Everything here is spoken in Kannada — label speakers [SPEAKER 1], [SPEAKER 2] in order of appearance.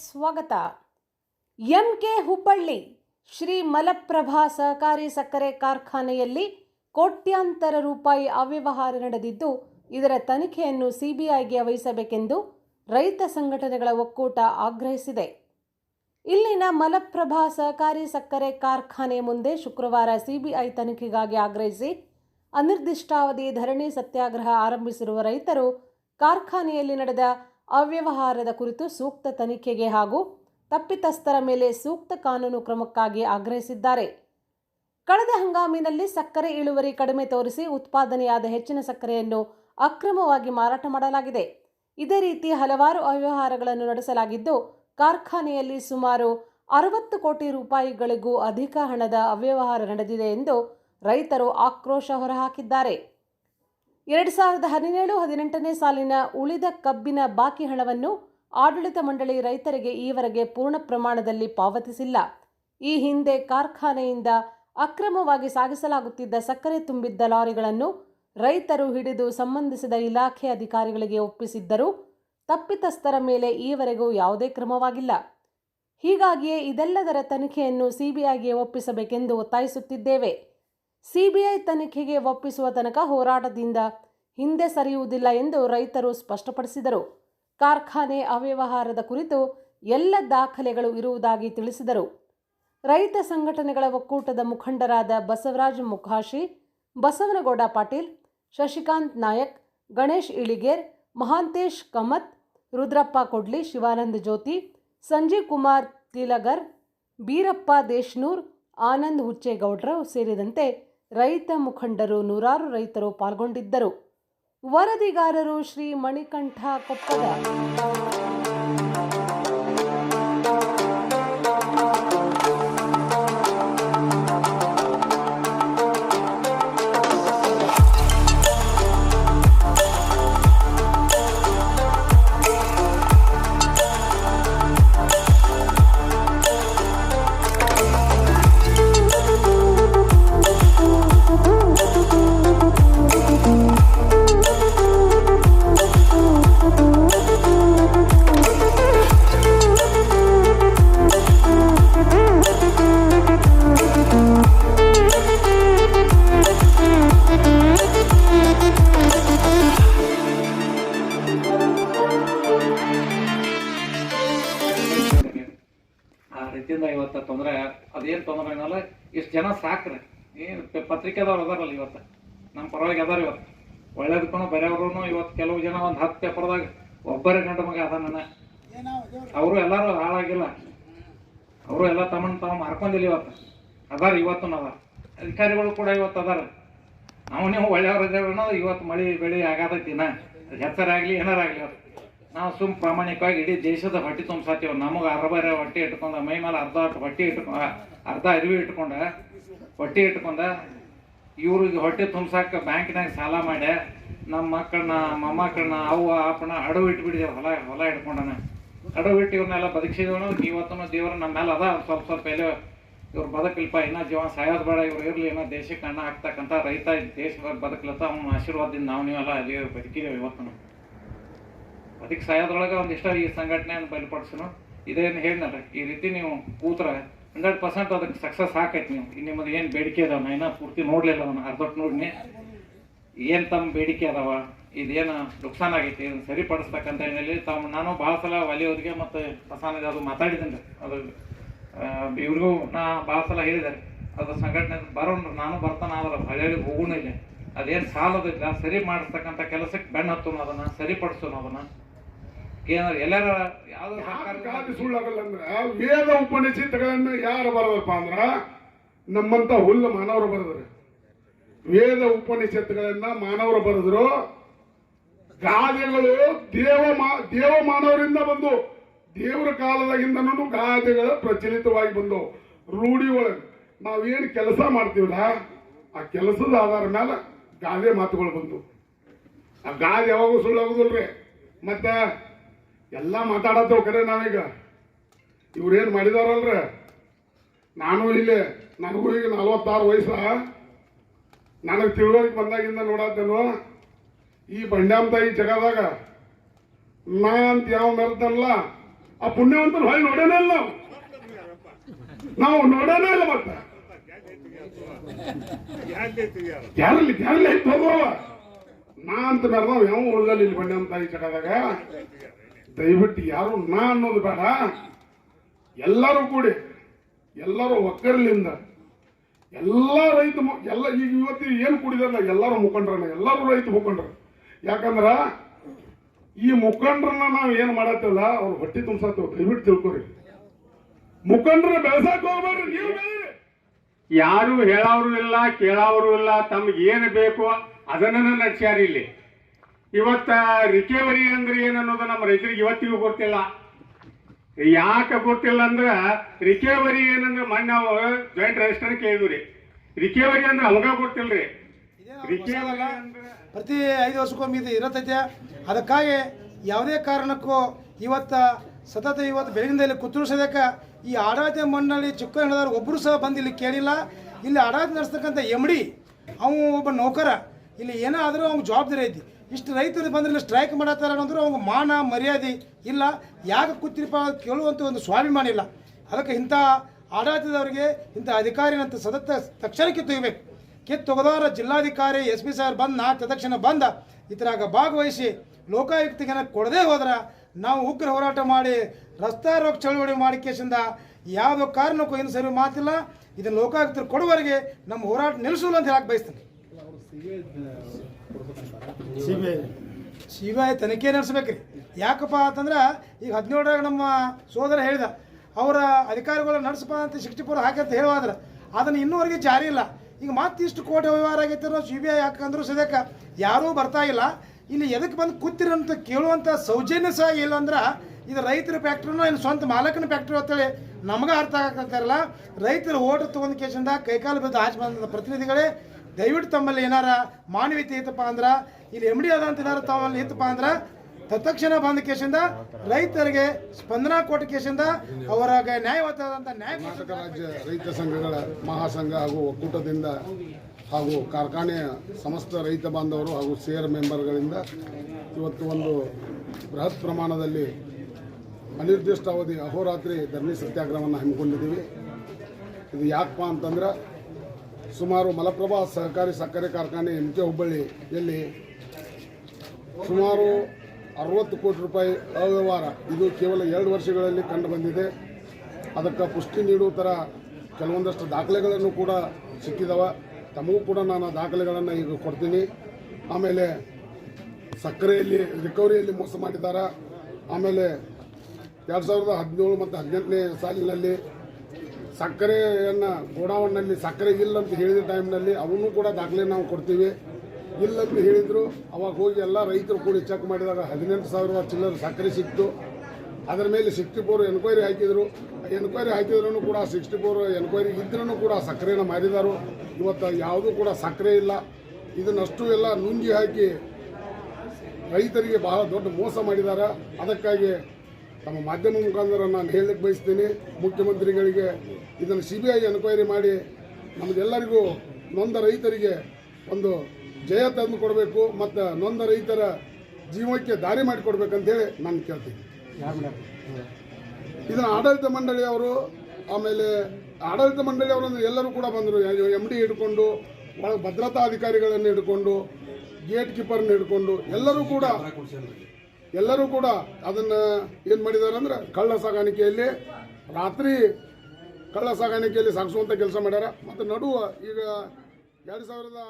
[SPEAKER 1] ಸ್ವಾಗತ. ಎಂ ಕೆ ಹುಬ್ಬಳ್ಳಿ, ಶ್ರೀ ಮಲಪ್ರಭಾ ಸಹಕಾರಿ ಸಕ್ಕರೆ ಕಾರ್ಖಾನೆಯಲ್ಲಿ ಕೋಟ್ಯಾಂತರ ರೂಪಾಯಿ ಅವ್ಯವಹಾರ ನಡೆದಿದ್ದು, ಇದರ ತನಿಖೆಯನ್ನು ಸಿಬಿಐಗೆ ವಹಿಸಬೇಕೆಂದು ರೈತ ಸಂಘಟನೆಗಳ ಒಕ್ಕೂಟ ಆಗ್ರಹಿಸಿದೆ. ಇಲ್ಲಿನ ಮಲಪ್ರಭಾ ಸಹಕಾರಿ ಸಕ್ಕರೆ ಕಾರ್ಖಾನೆ ಮುಂದೆ ಶುಕ್ರವಾರ ಸಿಬಿಐ ತನಿಖೆಗಾಗಿ ಆಗ್ರಹಿಸಿ, ಅನಿರ್ದಿಷ್ಟಾವಧಿ ಧರಣಿ ಸತ್ಯಾಗ್ರಹ ಆರಂಭಿಸಿರುವ ರೈತರು ಕಾರ್ಖಾನೆಯಲ್ಲಿ ನಡೆದ ಅವ್ಯವಹಾರದ ಕುರಿತು ಸೂಕ್ತ ತನಿಖೆಗೆ ಹಾಗೂ ತಪ್ಪಿತಸ್ಥರ ಮೇಲೆ ಸೂಕ್ತ ಕಾನೂನು ಕ್ರಮಕ್ಕಾಗಿ ಆಗ್ರಹಿಸಿದ್ದಾರೆ. ಕಳೆದ ಹಂಗಾಮಿನಲ್ಲಿ ಸಕ್ಕರೆ ಇಳುವರಿ ಕಡಿಮೆ ತೋರಿಸಿ ಉತ್ಪಾದನೆಯಾದ ಹೆಚ್ಚಿನ ಸಕ್ಕರೆಯನ್ನು ಅಕ್ರಮವಾಗಿ ಮಾರಾಟ ಮಾಡಲಾಗಿದೆ. ಇದೇ ರೀತಿ ಹಲವಾರು ಅವ್ಯವಹಾರಗಳನ್ನು ನಡೆಸಲಾಗಿದ್ದು, ಕಾರ್ಖಾನೆಯಲ್ಲಿ ಸುಮಾರು ಅರವತ್ತು ಕೋಟಿ ರೂಪಾಯಿಗಳಿಗೂ ಅಧಿಕ ಹಣದ ಅವ್ಯವಹಾರ ನಡೆದಿದೆ ಎಂದು ರೈತರು ಆಕ್ರೋಶ ಹೊರಹಾಕಿದ್ದಾರೆ. ಎರಡು ಸಾವಿರದ ಹದಿನೇಳು ಹದಿನೆಂಟನೇ ಸಾಲಿನ ಉಳಿದ ಕಬ್ಬಿನ ಬಾಕಿ ಹಣವನ್ನು ಆಡಳಿತ ಮಂಡಳಿ ರೈತರಿಗೆ ಈವರೆಗೆ ಪೂರ್ಣ ಪ್ರಮಾಣದಲ್ಲಿ ಪಾವತಿಸಿಲ್ಲ. ಈ ಹಿಂದೆ ಕಾರ್ಖಾನೆಯಿಂದ ಅಕ್ರಮವಾಗಿ ಸಾಗಿಸಲಾಗುತ್ತಿದ್ದ ಸಕ್ಕರೆ ತುಂಬಿದ್ದ ಲಾರಿಗಳನ್ನು ರೈತರು ಹಿಡಿದು ಸಂಬಂಧಿಸಿದ ಇಲಾಖೆ ಅಧಿಕಾರಿಗಳಿಗೆ ಒಪ್ಪಿಸಿದ್ದರೂ ತಪ್ಪಿತಸ್ಥರ ಮೇಲೆ ಈವರೆಗೂ ಯಾವುದೇ ಕ್ರಮವಾಗಿಲ್ಲ. ಹೀಗಾಗಿಯೇ ಇದೆಲ್ಲದರ ತನಿಖೆಯನ್ನು ಸಿಬಿಐಗೆ ಒಪ್ಪಿಸಬೇಕೆಂದು ಒತ್ತಾಯಿಸುತ್ತಿದ್ದೇವೆ. ಸಿಬಿಐ ತನಿಖೆಗೆ ಒಪ್ಪಿಸುವ ತನಕ ಹೋರಾಟದಿಂದ ಹಿಂದೆ ಸರಿಯುವುದಿಲ್ಲ ಎಂದು ರೈತರು ಸ್ಪಷ್ಟಪಡಿಸಿದರು. ಕಾರ್ಖಾನೆ ಅವ್ಯವಹಾರದ ಕುರಿತು ಎಲ್ಲ ದಾಖಲೆಗಳು ಇರುವುದಾಗಿ ತಿಳಿಸಿದರು. ರೈತ ಸಂಘಟನೆಗಳ ಒಕ್ಕೂಟದ ಮುಖಂಡರಾದ ಬಸವರಾಜ್ ಮುಖಾಶಿ, ಬಸವನಗೌಡ ಪಾಟೀಲ್, ಶಶಿಕಾಂತ್ ನಾಯಕ್, ಗಣೇಶ್ ಇಳಿಗೇರ್, ಮಹಾಂತೇಶ್ ಕಮತ್, ರುದ್ರಪ್ಪ ಕೊಡ್ಲಿ, ಶಿವಾನಂದ ಜ್ಯೋತಿ, ಸಂಜೀವ್ ಕುಮಾರ್ ತಿಲಗರ್, ಬೀರಪ್ಪ ದೇಶ್ನೂರ್, ಆನಂದ್ ಹುಚ್ಚೇಗೌಡರು ಸೇರಿದಂತೆ ರೈತ ಮುಖಂಡರು ನೂರಾರು ರೈತರು ಪಾಲ್ಗೊಂಡಿದ್ದರು. ವರದಿಗಾರರು ಶ್ರೀ ಮಣಿಕಂಠ ಕೊಪ್ಪದ
[SPEAKER 2] ಆ ರೀತಿಯಿಂದ ಇವತ್ತು ತೊಂದರೆ, ಅದೇನು ತೊಂದರೆ ಏನಲ್ಲ, ಇಷ್ಟು ಜನ ಸಾಕ್ರೆ. ಏನು ಪತ್ರಿಕೆದವ್ರು ಅದಾರಲ್ಲ ಇವತ್ತು. ನಮ್ಮ ಪರವಾಗಿ ಅದಾರ ಇವತ್ತು. ಒಳ್ಳೇದಕ್ಕೂ ಬರೆಯವ್ರು ಇವತ್ತು ಕೆಲವು ಜನ ಒಂದು ಹತ್ತು ಪೇಪರ್ದಾಗ ಒಬ್ಬರೇ ಗಂಡು ಮಗ ಅದ ನನ್ನ ಅವರು ಎಲ್ಲರೂ ಹಾಳಾಗಿಲ್ಲ. ಅವರು ಎಲ್ಲ ತಮ್ಮನ್ನು ತಾವು ಮಾರ್ಕೊಂಡಿಲ್ಲ ಇವತ್ತು. ಅದಾರ ಇವತ್ತು ಅದಾರ. ಅಧಿಕಾರಿಗಳು ಕೂಡ ಇವತ್ತು ಅದಾರ. ನಾವು ನೀವು ಒಳ್ಳೆಯವ್ರು ಇದ್ದೇವೆ ಅನ್ನೋದು ಇವತ್ತು ಮಳಿ, ಬೆಳಿ ಆಗಾದ ದಿನ ಹೆಸರಾಗಲಿ ಏನಾರಾಗ್ಲಿ ಇವತ್ತು ನಾವು ಸುಮ್ ಪ್ರಾಮಾಣಿಕವಾಗಿ ಇಡೀ ದೇಶದ ಹೊಟ್ಟೆ ತುಂಬಿಸಾತೀವಿ ನಮಗೆ ಅರಬರ ಹೊಟ್ಟೆ ಇಟ್ಕೊಂಡ, ಮೈ ಮೇಲೆ ಅರ್ಧ ಹೊಟ್ಟೆ ಇಟ್ಕೊಂಡ ಅರ್ಧ ಅರಿವಿ ಇಟ್ಕೊಂಡ, ಹೊಟ್ಟೆ ಇಟ್ಕೊಂಡ ಇವ್ರಿಗೆ ಹೊಟ್ಟೆ ತುಂಬ್ಸಾಕ ಬ್ಯಾಂಕ್ನಾಗ ಸಾಲ ಮಾಡಿ ನಮ್ಮ ಮಕ್ಕಳನ್ನ ಮೊಮ್ಮಕ್ಕಳನ್ನ ಅವ್ವ, ಅಪ್ಪನ ಅಡವು ಇಟ್ಬಿಟ್ಟಿದ್ದೇವೆ ಹೊಲ ಹೊಲ ಇಟ್ಕೊಂಡನ. ಅಡವು ಇಟ್ಟು ಇವ್ರನ್ನೆಲ್ಲ ಬದುಕಿಸಿದವನು ಇವತ್ತೂ ದೇವ್ರು ನಮ್ಮ ಮೇಲೆ ಅದ. ಸ್ವಲ್ಪ ಸ್ವಲ್ಪ ಎಲ್ಲ ಇವ್ರು ಬದುಕಲ್ಪ, ಇನ್ನ ಜೀವ ಸಾಯೋದು ಬೇಡ, ಇವ್ರು ಇರಲಿ ಏನೋ ದೇಶಕ್ಕೆ ಅಣ್ಣ ಹಾಕ್ತಕ್ಕಂಥ ರೈತ ದೇಶ ಬದುಕಲತ್ತ, ಅವನ ಆಶೀರ್ವಾದದಿಂದ ನಾವು ನೀವೆಲ್ಲ ಅಲ್ಲಿ ಬದುಕಿದ್ದೇವೆ ಇವತ್ತು ಅದಕ್ಕೆ ಸಾಯೋದ್ರೊಳಗೆ ಒಂದಿಷ್ಟ ಈ ಸಂಘಟನೆಯನ್ನು ಬಯಲುಪಡಿಸೋಣ ಇದೇನು ಹೇಳ್ನಲ್ರಿ ಈ ರೀತಿ ನೀವು ಕೂತ್ರ ಹಂಡ್ರೆಡ್ ಪರ್ಸೆಂಟ್ ಅದಕ್ಕೆ ಸಕ್ಸಸ್ ಆಕೈತಿ ನೀವು. ನಿಮ್ಮದು ಏನು ಬೇಡಿಕೆ ಅದಾವ? ನಾ ಪೂರ್ತಿ ನೋಡಲಿಲ್ಲ ಅವನು ಅರ್ಧೊಟ್ಟು ನೋಡಿನಿ. ಏನು ತಮ್ಮ ಬೇಡಿಕೆ ಅದಾವ? ಇದೇನು ನುಕ್ಸಾನ್ ಆಗೈತಿ? ಇದನ್ನ ಸರಿಪಡಿಸ್ತಕ್ಕಂಥ ಹೇಳಿ ತಾವು ನಾನು ಭಾಳ ಸಲ ಒಲೆಯವ್ರಿಗೆ ಮತ್ತು ಪ್ರಸಾನ ಅದು ಮಾತಾಡಿದ್ದೀನಿ ಅದು ಇವ್ರಿಗೂ ನಾ ಭಾಳ ಸಲ ಹೇಳಿದ್ದಾರೆ ಅದು ಸಂಘಟನೆ ಬರೋಣ ನಾನು ಬರ್ತಾನೆ, ಆದ್ರೆ ಹಳ್ಳಿ ಹೋಗೋಣ ಇಲ್ಲ. ಅದೇನು ಸಾಲದಿಲ್ಲ ಸರಿ ಮಾಡಿಸ್ತಕ್ಕಂಥ ಕೆಲಸಕ್ಕೆ ಬೆನ್ನ ಹತ್ತೋಣ ಅದನ್ನ ಸರಿಪಡಿಸೋಣ ಅದನ್ನ. ಏನಾರ ಎಲ್ಲಾರ ಯಾವ್ದು ಸರ್ಕಾರ
[SPEAKER 3] ಗಾದಿ ಸುಳ್ಳಾಗಲ್ಲ ಅಂದ್ರೆ? ವೇದ ಉಪನಿಷತ್ತುಗಳನ್ನ ಯಾರು ಬರದಪ್ಪ ಅಂದ್ರ ನಮ್ಮಂತ ಹುಲ್ಲು ಮಾನವರು ಬರೆದ್ರು. ವೇದ ಉಪನಿಷತ್ತುಗಳನ್ನ ಮಾನವರು ಬರೆದ್ರು. ಗಾದೆಗಳು ದೇವ ದೇವ ಮಾನವರಿಂದ ಬಂದು ದೇವರ ಕಾಲದಾಗಿಂದನೂ ಗಾದೆಗಳು ಪ್ರಚಲಿತವಾಗಿ ಬಂದವು ರೂಢಿ ಒಳಗೆ ನಾವೇನು ಕೆಲಸ ಮಾಡ್ತೀವಲ್ಲ ಆ ಕೆಲಸದ ಆಧಾರ ಮೇಲೆ ಗಾದೆ ಮಾತುಗಳು ಬಂದವು ಆ ಗಾದೆ ಯಾವಾಗೂ ಸುಳ್ಳಾಗುದಿಲ್ರಿ? ಮತ್ತೆ ಎಲ್ಲ ಮಾತಾಡತ್ತೇವ್ ಕರೆ ನಾವೀಗ. ಇವ್ರೇನು ಮಾಡಿದಾರಲ್ರ? ನಾನು ಇಲ್ಲಿ, ನನಗೂ ಈಗ ನಲ್ವತ್ತಾರು ವಯಸ್ಸ. ನನಗೆ ತಿಳುವಳಿಕೆ ಬಂದಾಗಿಂದ ನೋಡತ್ತೇನು ಈ ಬಂಡ್ಯಾಮ್ ತಾಯಿ ಜಗದಾಗ ನಾ ಅಂತ ಯಾವ ಮೆರೆದಲ್ಲ ಆ ಪುಣ್ಯವಂತರು ಹೊಳಿ ನೋಡೇನೇ ಇಲ್ಲ ನಾವು. ನಾವು ನೋಡೇನೇ ಇಲ್ಲ ಮತ್ತೆ. ಯಾರಲ್ಲಿ ಯಾರಲ್ಲಿ ಹೋಗುವ ನಾ ಅಂತ ಮೆರ್ದವ್ ಯಾವ ಉಳ್ದಲ್ಲ ಇಲ್ಲಿ ಬಂಡ್ಯಾಮ್ ತಾಯಿ ಜಗದಾಗ? ದಯವಿಟ್ಟು ಯಾರು ನಾ ಅನ್ನೋದು ಬೇಡ. ಎಲ್ಲರೂ ಕೂಡಿ, ಎಲ್ಲರೂ ಒಕ್ಕರ್ಲಿಂದ ಎಲ್ಲ ರೈತ ಎಲ್ಲ, ಈಗ ಇವತ್ತು ಏನು ಕುಡಿದಲ್ಲ ಎಲ್ಲರೂ ಮುಖಂಡ್ರನ್ನ, ಎಲ್ಲರೂ ರೈತ ಮುಖಂಡ್ರ. ಯಾಕಂದ್ರ ಈ ಮುಖಂಡ್ರನ್ನ ನಾವು ಏನು ಮಾಡತ್ತಲ್ಲ ಅವ್ರು ಹೊಟ್ಟೆ ತುಂಬ್ಸತ್ತೇವೆ, ದಯವಿಟ್ಟು ತಿಳ್ಕೊರಿ. ಮುಖಂಡ್ರ ಬೆಳೆಸಕ್ ಹೋಗ್ಬೇಡ್ರಿ ನೀವು
[SPEAKER 4] ಯಾರು ಹೇಳೋರು ಇಲ್ಲ, ಕೇಳೋರು ಇಲ್ಲ, ತಮ್ಗೆ ಏನು ಬೇಕೋ ಅದನ್ನ ನಡೆಸ್ಯಾರ ಇಲ್ಲಿ. ಇವತ್ತ ರಿಕವರಿ ಅಂದ್ರೆ ಏನನ್ನೋದು ನಮ್ಮ ರೈತರಿಗೆ ಇವತ್ತಿಗೂ ಗೊತ್ತಿಲ್ಲ. ಯಾಕೆ ಗೊತ್ತಿಲ್ಲ ಅಂದ್ರ ರಿಕವರಿ ಏನಂದ್ರೆ ಮಣ್ಣು ನಾವು ಜಾಯಿಂಟ್ ರಿಜಿಸ್ಟರ್ ಕೇಳಿದ್ರಿ ರಿಕವರಿ ಅಂದ್ರೆ ಅವಾಗ ಗೊತ್ತಿಲ್ರಿ.
[SPEAKER 5] ಪ್ರತಿ ಐದು ವರ್ಷಕ್ಕೊಮ್ಮೆ ಇದು ಇರತೈತೆ. ಅದಕ್ಕಾಗಿ ಯಾವುದೇ ಕಾರಣಕ್ಕೂ ಇವತ್ತು ಸತತ ಇವತ್ತು ಬೆಳಗಿನಲ್ಲಿ ಕುತ್ತೂರಿಸೋದಕ್ಕೆ ಈ ಆಡಳಿತ ಮಣ್ಣಲ್ಲಿ ಚಿಕ್ಕ ಹಿಡಿದವ್ರು ಒಬ್ಬರು ಸಹ ಬಂದು ಇಲ್ಲಿ ಕೇಳಿಲ್ಲ. ಇಲ್ಲಿ ಆಡಳಿತ ನಡೆಸ್ತಕ್ಕಂಥ ಎಂ ಡಿ ಅವನು ಒಬ್ಬ ನೌಕರ. ಇಲ್ಲಿ ಏನೇ ಆದರೂ ಅವ್ನಿಗೆ ಜವಾಬ್ದಾರಿ ಐತಿ. ಇಷ್ಟು ರೈತರು ಬಂದ್ರೆ ಸ್ಟ್ರೈಕ್ ಮಾಡತ್ತಾರ ಅಂದ್ರೆ ಅವ್ನಿಗೆ ಮಾನ, ಮರ್ಯಾದೆ ಇಲ್ಲ. ಯಾಕೆ ಕೂತಿರಪ್ಪ ಕೇಳುವಂಥ ಒಂದು ಸ್ವಾಭಿಮಾನ ಇಲ್ಲ. ಅದಕ್ಕೆ ಇಂಥ ಆಡಳಿತದವರಿಗೆ, ಇಂಥ ಅಧಿಕಾರಿನಂತ ಸದತ್ತ ತಕ್ಷಣ ಕಿತ್ತೊಯ್ಬೇಕು ಕಿತ್ತು ತೆಗೆದವರ ಜಿಲ್ಲಾಧಿಕಾರಿ ಎಸ್ ಪಿ ಸರ್ ಬಂದ, ನಾ ತಕ್ಷಣ ಬಂದ. ಇದ್ರಾಗ ಭಾಗವಹಿಸಿ ಲೋಕಾಯುಕ್ತಿಗೆ ಕೊಡದೇ ಹೋದ್ರೆ ನಾವು ಉಗ್ರ ಹೋರಾಟ ಮಾಡಿ, ರಸ್ತಾ ರೋಗ ಚಳವಳಿ ಮಾಡಿ ಕೇಸಿಂದ ಯಾವುದೋ ಕಾರಣಕ್ಕೂ ಏನು ಸರಿ ಮಾತಿಲ್ಲ. ಇದನ್ನು ಲೋಕಾಯುಕ್ತರು ಕೊಡುವವರೆಗೆ ನಮ್ಮ ಹೋರಾಟ ನಿಲ್ಲಿಸಲು ಅಂತ ಹೇಳಕ್ಕೆ ಬಯಸ್ತೀನಿ. ಸಿ ಬಿ ಐ ತನಿಖೆ ನಡೆಸ್ಬೇಕ್ರಿ. ಯಾಕಪ್ಪ ಅಂತಂದ್ರೆ ಈಗ ಹದಿನೇಳರಾಗ ನಮ್ಮ ಸೋದರ ಹೇಳಿದ, ಅವರ ಅಧಿಕಾರಿಗಳು ನಡೆಸಪ್ಪ ಅಂತ ಸಿಕ್ಸ್ಟಿ ಫೋರ್ ಅಂತ ಹೇಳುವಾದ್ರೆ, ಅದನ್ನು ಇನ್ನೂವರೆಗೆ ಜಾರಿ ಇಲ್ಲ. ಈಗ ಮತ್ತಿಷ್ಟು ಕೋಟಿ ವ್ಯವಹಾರ ಆಗೈತೆ ನಾವು ಸಿ ಬಿ ಐ ಹಾಕಂದ್ರು ಸದ್ಯಕ್ಕೆ ಯಾರೂ ಬರ್ತಾ ಇಲ್ಲ. ಇಲ್ಲಿ ಎದಕ್ಕೆ ಬಂದು ಕೂತಿರಂತ ಕೇಳುವಂಥ ಸೌಜನ್ಯ ಸಹ ಇಲ್ಲ ಅಂದ್ರೆ ಇದು ರೈತರ ಫ್ಯಾಕ್ಟ್ರಿನೂ ಏನು ಸ್ವಂತ ಮಾಲಕನ ಫ್ಯಾಕ್ಟ್ರಿ ಅಂತೇಳಿ ನಮಗೆ ಅರ್ಥ ಆಗಕ್ಕಾಗ್ತಾರಲ್ಲ ರೈತರ ಓಟ್ ತೊಗೊಂಡು ಕೇಸಿಂದ ಕೈಕಾಲು ಬಿದ್ದು ಆಚೆ ಬಂದ ಪ್ರತಿನಿಧಿಗಳೇ ದಯವಿಟ್ಟು ತಮ್ಮಲ್ಲಿ ಏನಾರ ಮಾನವೀಯತೆ ಇತ್ತಪ್ಪ ಅಂದ್ರೆ, ಇಲ್ಲಿ ಎಂ ಡಿ ಆದಂತ ಏನಾರ ತಮ್ಮಲ್ಲಿ ಇತ್ತಪ್ಪ ಅಂದ್ರೆ, ತತ್ಕ್ಷಣ ಬಂದ ಕೇಸಿಂದ ರೈತರಿಗೆ ಸ್ಪಂದನಾ ಕೊಟ್ಟ ಕೇಸಿಂದ ಅವರ ನ್ಯಾಯವಾದಂಥ ನ್ಯಾಯ
[SPEAKER 6] ರಾಜ್ಯ ರೈತ ಸಂಘಗಳ ಮಹಾಸಂಘ ಹಾಗೂ ಒಕ್ಕೂಟದಿಂದ ಹಾಗೂ ಕಾರ್ಖಾನೆಯ ಸಮಸ್ತ ರೈತ ಬಾಂಧವರು ಹಾಗೂ ಸೇರ್ ಮೆಂಬರ್ಗಳಿಂದ ಇವತ್ತು ಒಂದು ಬೃಹತ್ ಪ್ರಮಾಣದಲ್ಲಿ ಅನಿರ್ದಿಷ್ಟಾವಧಿ ಅಹೋರಾತ್ರಿ ಧರಣಿ ಸತ್ಯಾಗ್ರಹವನ್ನು ಹಮ್ಮಿಕೊಂಡಿದ್ದೀವಿ. ಇದು ಯಾಕಪ್ಪ ಅಂತಂದ್ರೆ ಸುಮಾರು ಮಲಪ್ರಭಾ ಸಹಕಾರಿ ಸಕ್ಕರೆ ಕಾರ್ಖಾನೆ ಎಂ ಕೆ ಹುಬ್ಬಳ್ಳಿಯಲ್ಲಿ ಸುಮಾರು ಅರವತ್ತು ಕೋಟಿ ರೂಪಾಯಿ ಅವ್ಯವಹಾರ ಇದು ಕೇವಲ ಎರಡು ವರ್ಷಗಳಲ್ಲಿ ಕಂಡು ಬಂದಿದೆ. ಅದಕ್ಕೆ ಪುಷ್ಟಿ ನೀಡುವ ಥರ ಕೆಲವೊಂದಷ್ಟು ದಾಖಲೆಗಳನ್ನು ಕೂಡ ಸಿಕ್ಕಿದವ. ತಮಗೂ ಕೂಡ ನಾನು ದಾಖಲೆಗಳನ್ನು ಈಗ ಕೊಡ್ತೀನಿ. ಆಮೇಲೆ ಸಕ್ಕರೆಯಲ್ಲಿ, ರಿಕವರಿಯಲ್ಲಿ ಮೋಸ ಮಾಡಿದ್ದಾರೆ? ಆಮೇಲೆ ಎರಡು ಸಾವಿರದ ಹದಿನೇಳು ಮತ್ತು ಹದಿನೆಂಟನೇ ಸಾಲಿನಲ್ಲಿ ಸಕ್ಕರೆಯನ್ನು ಗೋಡಾವಣ್ಣಲ್ಲಿ ಸಕ್ಕರೆ ಇಲ್ಲ ಅಂತ ಹೇಳಿದ ಟೈಮ್ನಲ್ಲಿ ಅವನು ಕೂಡ ದಾಖಲೆ ನಾವು ಕೊಡ್ತೀವಿ. ಇಲ್ಲ ಅಂತ ಹೇಳಿದರು, ಅವಾಗ ಹೋಗಿ ಎಲ್ಲ ರೈತರು ಕೂಡಿ ಚೆಕ್ ಮಾಡಿದಾಗ ಹದಿನೆಂಟು ಸಾವಿರ ಚಿಲ್ಲರೆ ಸಕ್ಕರೆ ಸಿಕ್ತು. ಅದರ ಮೇಲೆ ಸಿಕ್ಸ್ಟಿ ಫೋರ್ ಎನ್ಕ್ವೈರಿ ಹಾಕಿದರು. ಎನ್ಕ್ವೈರಿ ಹಾಕಿದ್ರು ಕೂಡ ಸಿಕ್ಸ್ಟಿ ಫೋರ್ ಎನ್ಕ್ವೈರಿ ಇದ್ರೂ ಕೂಡ ಸಕ್ಕರೆನ ಮಾರಿದರು. ಇವತ್ತು ಯಾವುದೂ ಕೂಡ ಸಕ್ಕರೆ ಇಲ್ಲ. ಇದನ್ನಷ್ಟು ಎಲ್ಲ ನುಂಗಿ ಹಾಕಿ ರೈತರಿಗೆ ಬಹಳ ದೊಡ್ಡ ಮೋಸ ಮಾಡಿದ್ದಾರೆ ಅದಕ್ಕಾಗಿ ತಮ್ಮ ಮಾಧ್ಯಮ ಮುಖಾಂತರ ನಾನು ಹೇಳಲಿಕ್ಕೆ ಬಯಸ್ತೀನಿ. ಮುಖ್ಯಮಂತ್ರಿಗಳಿಗೆ ಇದನ್ನು ಸಿ ಬಿ ಐ ಎನ್ಕ್ವೈರಿ ಮಾಡಿ ನಮಗೆಲ್ಲರಿಗೂ ನೊಂದ ರೈತರಿಗೆ ಒಂದು ಜಯ ತಂದು ಕೊಡಬೇಕು ಮತ್ತು ನೊಂದ ರೈತರ ಜೀವಕ್ಕೆ ದಾರಿ ಮಾಡಿಕೊಡ್ಬೇಕಂತೇಳಿ ನಾನು ಕೇಳ್ತೀನಿ. ಇದನ್ನು ಆಡಳಿತ ಮಂಡಳಿಯವರು ಆಮೇಲೆ ಆಡಳಿತ ಮಂಡಳಿಯವರು ಅಂದ್ರೆ ಎಲ್ಲರೂ ಕೂಡ ಬಂದರು. ಎಂ ಡಿ ಹಿಡ್ಕೊಂಡು ಒಳಗೆ ಭದ್ರತಾ ಅಧಿಕಾರಿಗಳನ್ನು ಹಿಡ್ಕೊಂಡು ಗೇಟ್ ಕೀಪರ್ನ ಹಿಡ್ಕೊಂಡು ಎಲ್ಲರೂ ಕೂಡ ಎಲ್ಲರೂ ಕೂಡ ಅದನ್ನು ಏನು ಮಾಡಿದ್ದಾರೆ ಅಂದ್ರೆ ಕಳ್ಳ ಸಾಗಾಣಿಕೆಯಲ್ಲಿ ರಾತ್ರಿ ಕಳ್ಳ ಸಾಗಾಣಿಕೆಯಲ್ಲಿ ಸಾಗಿಸುವಂಥ ಕೆಲಸ ಮಾಡ್ಯಾರ. ಮತ್ತು ನಡುವ ಈಗ ಎರಡು ಸಾವಿರದ